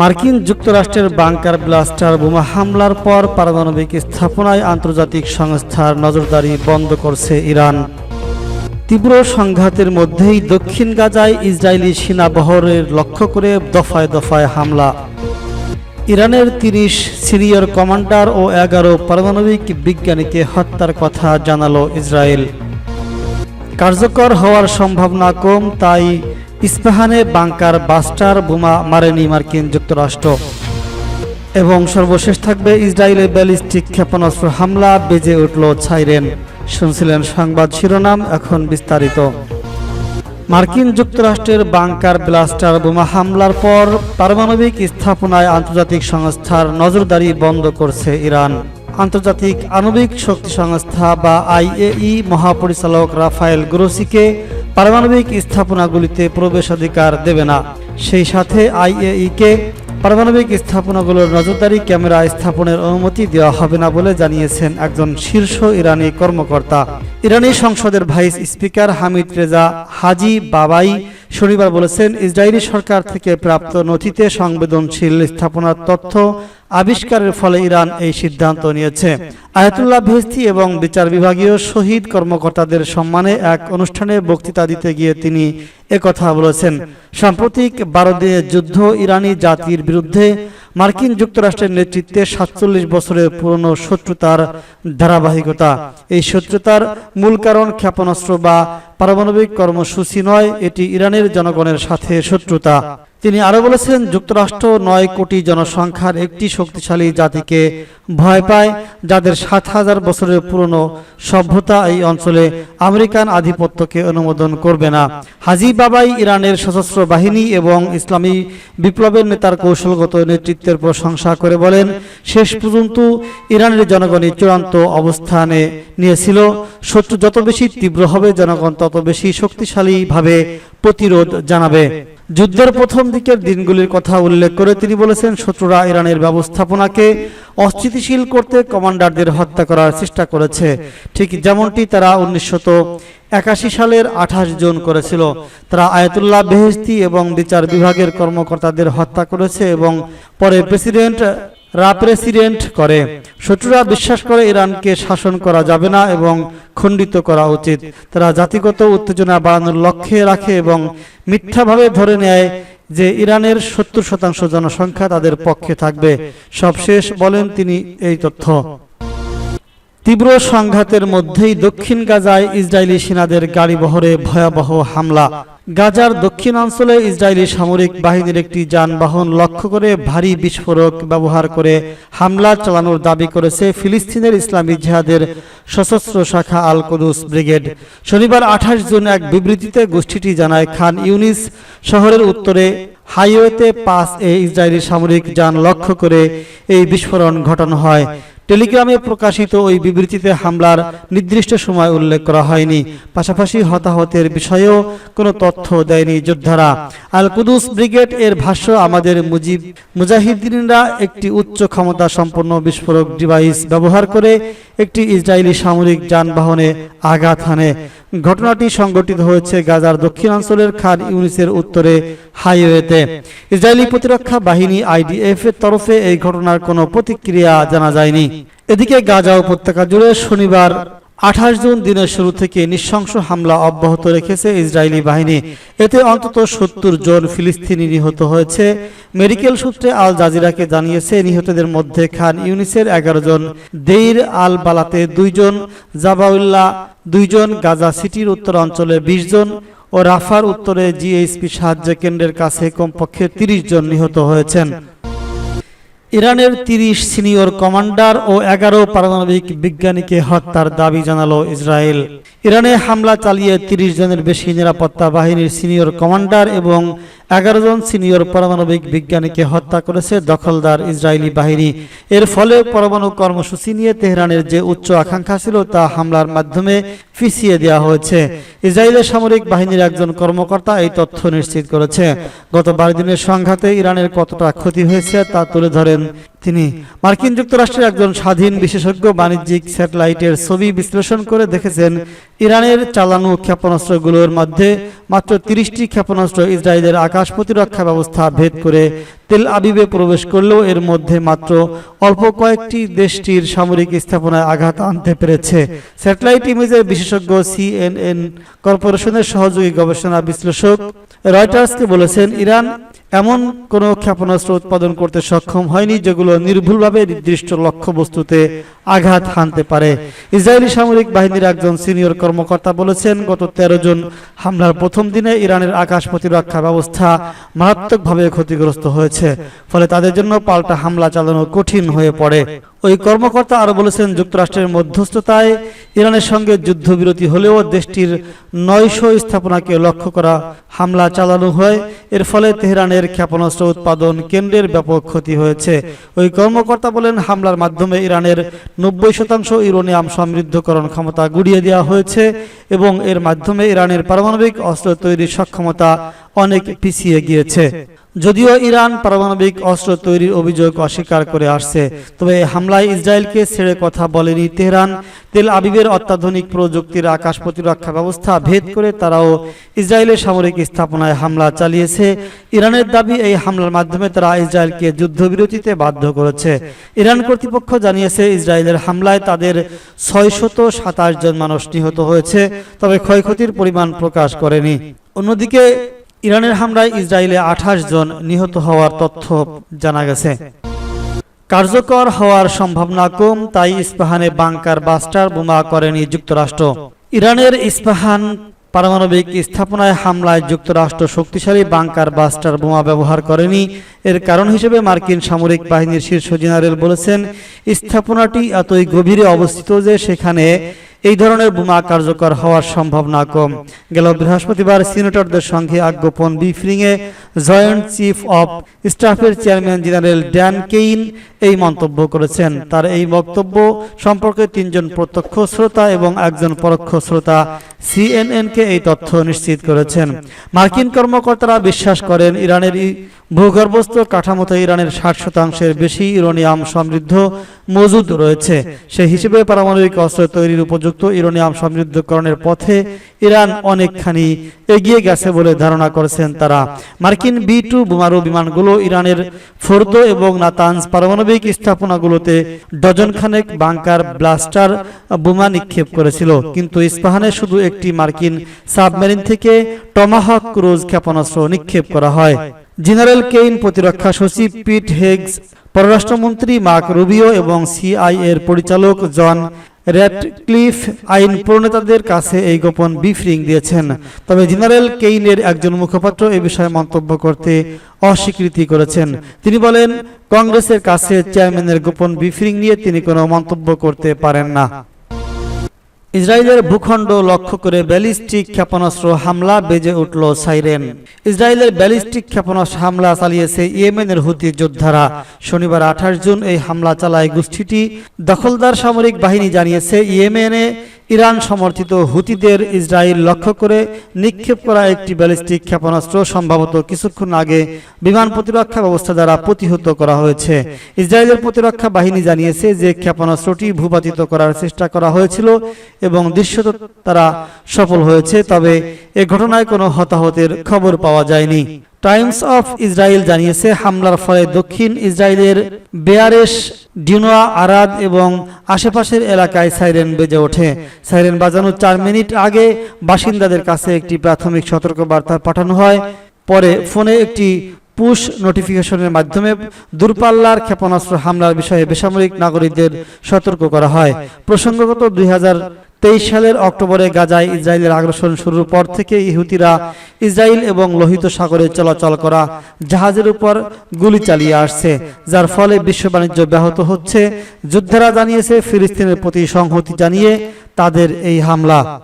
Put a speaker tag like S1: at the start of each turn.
S1: মার্কিন যুক্তরাষ্ট্রের bunker blaster বোমা হামলার পর পারমাণবিক স্থাপনায় আন্তর্জাতিক সংস্থার নজরদারি বন্ধ করছে ইরান। তীব্র সংঘাতের মধ্যেই দক্ষিণ গাজায় ইসরায়েলি সেনাবহরের লক্ষ্য করে দফায় দফায় হামলা। ইরানের তিরিশ সিনিয়র কমান্ডার ও এগারো পারমাণবিক বিজ্ঞানীকে হত্যার কথা জানালো ইসরায়েল। কার্যকর হওয়ার সম্ভাবনা কম তাই ইস্পাহানে বাংকার বাস্টার বোমা মারেনি মার্কিন যুক্তরাষ্ট্র। এবং সর্বশেষ থাকবে ইসরায়েলের ব্যালিস্টিক ক্ষেপণাস্ত্র হামলা, বেজে উঠল ছাইরেন শুনছিলেন সংবাদ শিরোনাম, এখন বিস্তারিত। মার্কিন যুক্তরাষ্ট্রের বাংকার ব্লাস্টার বোমা হামলার পর পারমাণবিক স্থাপনায় আন্তর্জাতিক সংস্থার নজরদারি বন্ধ করছে ইরান। আন্তর্জাতিক আণবিক শক্তি সংস্থা বা আইএই মহাপরিচালক রাফায়েল গ্রোসিকে পারমাণবিক স্থাপনাগুলিতে প্রবেশাধিকার দেবে না। সেই সাথে আইএইকে পারমাণবিক স্থাপনাগুলোর নজরদারি ক্যামেরা স্থাপনের অনুমতি দেওয়া হবে না বলে জানিয়েছেন একজন শীর্ষ ইরানি কর্মকর্তা। ইরানি সংসদের vice speaker Hamid Reza Haji Babaei শনিবার বলেছেন, ইসরায়েলি সরকার থেকে প্রাপ্ত নথিতে সংবেদনশীল স্থাপনার তথ্য আবিষ্কারের ফলে ইরান এই সিদ্ধান্ত নিয়েছে। আয়াতুল্লাহ ভেস্তি এবং বিচার বিভাগীয় শহীদ কর্মকর্তাদের সম্মানে এক অনুষ্ঠানে বক্তৃতা দিতে গিয়ে তিনি একথা বলেছেন। সাম্প্রতিক বারো দিনের যুদ্ধ ইরানি জাতির বিরুদ্ধে মার্কিন যুক্তরাষ্ট্রের নেতৃত্বে সাতচল্লিশ বছরের পুরনো শত্রুতার ধারাবাহিকতা। এই শত্রুতার মূল কারণ ক্ষেপণাস্ত্র বা পারমাণবিক কর্মসূচি নয়, এটি ইরানের জনগণের সাথে শত্রুতা। তিনি আরও বলেছেন, যুক্তরাষ্ট্র নয় কোটি জনসংখ্যার একটি শক্তিশালী জাতিকে ভয় পায়, যাদের সাত হাজার বছরের পুরনো সভ্যতা এই অঞ্চলে আমেরিকান আধিপত্যকে অনুমোদন করবে না। হাজি বাবাই ইরানের সশস্ত্র বাহিনী এবং ইসলামী বিপ্লবের নেতার কৌশলগত নেতৃত্বের প্রশংসা করে বলেন, শেষ পর্যন্ত ইরানের জনগণই চূড়ান্ত অবস্থানে নিয়েছিল। শত্রু যত বেশি তীব্র হবে, জনগণ তত বেশি শক্তিশালীভাবে প্রতিরোধ জানাবে। যুদ্ধের প্রথম দিকের দিনগুলির কথা উল্লেখ করে তিনি বলেছেন, শত্রুরা ইরানের ব্যবস্থাপনাকে অস্থিতিশীল করতে কমান্ডারদের হত্যা করার চেষ্টা করেছে। ঠিক যেমনটি তারা উনিশশত একাশি সালের আঠাশ জন করেছিল। তারা আয়াতুল্লাহ বেহেস্তি এবং বিচার বিভাগের কর্মকর্তাদের হত্যা করেছে এবং পরে প্রেসিডেন্ট রাপ্রেসিডেন্ট করে। শত্রুরা বিশ্বাস করে ইরানকে শাসন করা যাবে না এবং খণ্ডিত করা উচিত। তারা জাতিগত উত্তেজনা বাড়ানোর লক্ষ্যে রাখে এবং মিথ্যাভাবে ধরে নেয় যে ইরানের সত্তর শতাংশ জনসংখ্যা তাদের পক্ষে থাকবে। সবশেষ বলেন তিনি এই তথ্য। তীব্র সংঘাতের মধ্যেই দক্ষিণ গাজায় ইসরায়েলি সেনাদের গাড়িবহরে ভয়াবহ হামলা। গাজার দক্ষিণাঞ্চলে ইসরায়েলি সামরিক বাহিনীর একটি যানবাহন লক্ষ্য করে ভারী বিস্ফোরক ব্যবহার করে হামলা চালানোর দাবি করেছে ফিলিস্তিনের ইসলামী জিহাদের সশস্ত্র শাখা আল কুদুস ব্রিগেড। শনিবার আঠাশ জুন এক বিবৃতিতে গোষ্ঠীটি জানায়, খান ইউনিস শহরের উত্তরে হাইওয়েতে পাস এ ইসরায়েলি সামরিক যান লক্ষ্য করে এই বিস্ফোরণ ঘটানো হয়। টেলিগ্রামে প্রকাশিত ওই বিবৃতিতে হামলার নির্দিষ্ট সময় উল্লেখ করা হয়নি। পাশাপাশি হতাহতের বিষয়েও কোনো তথ্য দেয়নি যোদ্ধারা। আল কুদুস ব্রিগেড এর ভাষ্য, আমাদের মুজিব মুজাহিদিনরা একটি উচ্চ ক্ষমতা সম্পন্ন বিস্ফোরক ডিভাইস ব্যবহার করে একটি ইসরায়েলি সামরিক যানবাহনে আঘাত হানে। ঘটনাটি সংঘটিত হয়েছে গাজার দক্ষিণাঞ্চলের খান ইউনিসের উত্তরে হাইওয়েতে। ইসরায়েলি প্রতিরক্ষা বাহিনী আইডিএফ এর তরফে এই ঘটনার কোনো প্রতিক্রিয়া জানা যায়নি। এদিকে গাজা উপত্যকা জুড়ে শনিবার আঠাশ জুন দিনের শুরু থেকে নৃশংস হামলা অব্যাহত রেখেছে ইসরায়েলি বাহিনী। এতে অন্তত সত্তর জন ফিলিস্তিনি নিহত হয়েছে। মেডিকেল সূত্রে আল জাজিরাকে জানিয়েছে, নিহতদের মধ্যে খান ইউনিসের এগারো জন, দেইর আল বালাতে দুইজন, জাবাউল্লাহ দুইজন গাজা সিটির উত্তর অঞ্চলে বিশ জন ও রাফার উত্তরে জিএইচপি সাহায্য কেন্দ্রের কাছে কমপক্ষে তিরিশ জন নিহত হয়েছেন। ইরানের তিরিশ সিনিয়র কমান্ডার ও এগারো পারমাণবিক বিজ্ঞানীকে হত্যার দাবি জানালো ইসরায়েল। ইরানে হামলা চালিয়ে তিরিশ জনের বেশি নিরাপত্তা বাহিনীর সিনিয়র কমান্ডার এবং এগারো জন সিনিয়র পারমাণবিক বিজ্ঞানীকে হত্যা করেছে দখলদার ইসরায়েলি বাহিনী। এর ফলে পরমাণু কর্মসূচি নিয়ে তেহরানের যে উচ্চ আকাঙ্ক্ষা ছিল তা হামলার মাধ্যমে পিছিয়ে দেওয়া হয়েছে। ইসরায়েলের সামরিক বাহিনীর একজন কর্মকর্তা এই তথ্য নিশ্চিত করেছে। গত বারো দিনের সংঘাতে ইরানের কতটা ক্ষতি হয়েছে তা তুলে ধরেন তিনি। মার্কিন যুক্তরাষ্ট্রের একজন স্বাধীন বিশেষজ্ঞ বাণিজ্যিক স্যাটেলাইটের ছবি বিশ্লেষণ করে দেখেছেন, ইরানের চালানো ক্ষেপণাস্ত্রগুলোর মধ্যে মাত্র তিরিশটি ক্ষেপণাস্ত্র ইসরায়েলের আকাশ প্রতিরক্ষা ব্যবস্থা ভেদ করে তেল আবিবে প্রবেশ করলেও এর মধ্যে মাত্র অল্প কয়েকটি দেশটির সামরিক স্থাপনায় আঘাত আনতে পেরেছে। স্যাটেলাইট ইমেজের বিশেষজ্ঞ সিএনএন কর্পোরেশনের সহযোগী গবেষণা বিশ্লেষক রয়টার্সকে বলেছেন, ইরান এমন কোনো ক্ষেপণাস্ত্র উৎপাদন করতে সক্ষম হয়নি যেগুলো নির্ভুলভাবে নির্দিষ্ট লক্ষ্যবস্তুতে আঘাত হানতে পারে। ইসরায়েলি সামরিক বাহিনীর একজন সিনিয়র কর্মকর্তা বলেছেন, গত তেরো জন হামলার প্রথম দিনে ইরানের আকাশ প্রতিরক্ষা ব্যবস্থা মারাত্মকভাবে ক্ষতিগ্রস্ত হয়েছে, ফলে তাদের জন্য পাল্টা হামলা চালানো কঠিন হয়ে পড়ে। ওই কর্মকর্তা আরও বলেছেন, যুক্তরাষ্ট্রের মধ্যস্থতায় ইরানের সঙ্গে যুদ্ধবিরতি হলেও দেশটির নয়শো স্থাপনাকে লক্ষ্য করা হামলা চালানো হয়। এর ফলে তেহরানের ক্ষেপণাস্ত্র উৎপাদন কেন্দ্রের ব্যাপক ক্ষতি হয়েছে। ওই কর্মকর্তা বলেন, হামলার মাধ্যমে ইরানের নব্বই শতাংশ ইউরোনিয়াম সমৃদ্ধকরণ ক্ষমতা গুড়িয়ে দেওয়া হয়েছে। এবং এর মাধ্যমে ইরানের পারমাণবিক অস্ত্র তৈরির সক্ষমতা অনেক পিছিয়ে গিয়েছে। যদিও ইরান পারমাণবিক অস্ত্র তৈরির অভিযোগ অস্বীকার করে আসছে, তবে হামলায় ইসরায়েলকে ছেড়ে কথা বলেনি তেহরান। তেল আবিবের অত্যাধুনিক প্রযুক্তির আকাশ প্রতিরক্ষা ব্যবস্থা ভেদ করে তারাও ইসরায়েলের সামরিক স্থাপনায় হামলা চালিয়েছে। ইরানের দাবি, এই হামলার মাধ্যমে তারা ইসরায়েলকে যুদ্ধবিরতিতে বাধ্য করেছে। ইরান কর্তৃপক্ষ জানিয়েছে, ইসরায়েলের হামলায় তাদের ছয়শত সাতাশ জন মানুষ নিহত হয়েছে। তবে ক্ষয়ক্ষতির পরিমাণ প্রকাশ করেনি। অন্যদিকে, ইরানের হামলায় ইসরায়েলে আঠাশ জন নিহত হওয়ার তথ্য জানা গেছে। কার্যকর হওয়ার সম্ভাবনা কম, তাই ইস্পাহানে বাংকার বাস্টার বোমা করেনি যুক্তরাষ্ট্র। ইরানের ইস্পাহান পারমাণবিক স্থাপনায় হামলায় যুক্তরাষ্ট্র শক্তিশালী বাংকার বাস্টার বোমা ব্যবহার করেনি। এর কারণ হিসেবে মার্কিন সামরিক বাহিনীর শীর্ষ জেনারেল বলেছেন, স্থাপনাটি এতই গভীরে অবস্থিত যে সেখানে এই ধরনের বোমা কার্যকর হওয়ার সম্ভাবনা কম। গেল বৃহস্পতিবার সিনেটরদের সঙ্গে এক গোপন ব্রিফিংয়ে জয়েন্ট চিফ অব স্টাফের চেয়ারম্যান জেনারেল ড্যান কেইন এই মন্তব্য করেছেন। তার এই বক্তব্য সম্পর্কে তিনজন প্রত্যক্ষ শ্রোতা এবং একজন পরোক্ষ শ্রোতা সিএনএনকে এই তথ্য নিশ্চিত করেছেন। মার্কিন কর্মকর্তারা বিশ্বাস করেন, ইরানের ভূগর্ভস্থ কাঠামোতে ইরানের ষাট শতাংশের বেশি ইউরেনিয়াম সমৃদ্ধ মজুদ রয়েছে। সেই হিসেবে পারমাণবিক অস্ত্র তৈরির উপযুক্ত ইউরেনিয়াম সমৃদ্ধকরণের পথে ইরান অনেকখানি এগিয়ে গেছে বলে ধারণা করেছেন তারা। মার্কিন বি টু বোমারু বিমানগুলো ইরানের ফোর্দো এবং নাতানজ পারমাণবিক স্থাপনাগুলোতে ডজন খানেক বাংকার ব্লাস্টার বোমা নিক্ষেপ করেছিল। কিন্তু ইস্পাহানে শুধু একটি মার্কিন সাবমেরিন থেকে টমাহক ক্রুজ ক্ষেপণাস্ত্র নিক্ষেপ করা হয়। জেনারেল কেইন প্রতিরক্ষা সচিব পিট হেগস, পররাষ্ট্রমন্ত্রী মার্ক রুবিও এবং সিআই এর পরিচালক জন র্যাটক্লিফ আইন প্রণেতাদের কাছে এই গোপন ব্রিফিং দিয়েছেন। তবে জেনারেল কেইনের একজন মুখপাত্র এ বিষয়ে মন্তব্য করতে অস্বীকৃতি করেছেন। তিনি বলেন, কংগ্রেসের কাছে চেয়ারম্যানের গোপন ব্রিফিং নিয়ে তিনি কোনো মন্তব্য করতে পারেন না। ইসরায়েলের ভূখণ্ড লক্ষ্য করে ব্যালিস্টিক ক্ষেপণাস্ত্র হামলা বেজে উঠল সাইরেন। ইসরায়েলের ব্যালিস্টিক ক্ষেপণাস্ত্র হামলা চালিয়েছে ইয়েমেনের হুতি যোদ্ধারা। শনিবার আঠাশ জুন এই হামলা চালায় গোষ্ঠীটি। দখলদার সামরিক বাহিনী জানিয়েছে, ইয়েমেনে ইরান সমর্থিত হুতিদের ইসরায়েল লক্ষ্য করে নিক্ষেপ করা একটি ব্যালিস্টিক ক্ষেপণাস্ত্র সম্ভবত কিছুক্ষণ আগে বিমান প্রতিরক্ষা ব্যবস্থা দ্বারা প্রতিহত করা হয়েছে। ইসরায়েলের প্রতিরক্ষা বাহিনী জানিয়েছে যে ক্ষেপণাস্ত্রটি ভূপাতিত করার চেষ্টা করা হয়েছিল এবং দৃশ্যত তারা সফল হয়েছে, তবে এ ঘটনায় কোনো হতাহতের খবর পাওয়া যায়নি। টাইমস অফ ইসরায়েল জানিয়েছে, হামলার ফলে দক্ষিণ ইসরায়েলের বেয়ারেশ ডিনোয়া, আরাদ এবং আশেপাশের এলাকায় সাইরেন বেজে ওঠে। সাইরেন বাজানোর চার মিনিট আগে বাসিন্দাদের কাছে একটি প্রাথমিক সতর্কবার্তা পাঠানো হয়। পরে ফোনে একটি পুশ নোটিফিকেশনের মাধ্যমে দূরপাল্লার ক্ষেপণাস্ত্র হামলার বিষয়ে বেসামরিক নাগরিকদের সতর্ক করা হয়। প্রসঙ্গগত দুই হাজার তেইশ সালের অক্টোবরে গাজায় ইসরায়েলের আগ্রাসন শুরুর পর থেকে ইহুতিরা ইসরায়েল এবং লোহিত সাগরে চলাচল করা জাহাজের উপর গুলি চালিয়ে আসছে, যার ফলে বিশ্ব বাণিজ্য ব্যাহত হচ্ছে। যোদ্ধারা জানিয়েছে, ফিলিস্তিনের প্রতি সংহতি জানিয়ে তাদের এই হামলা।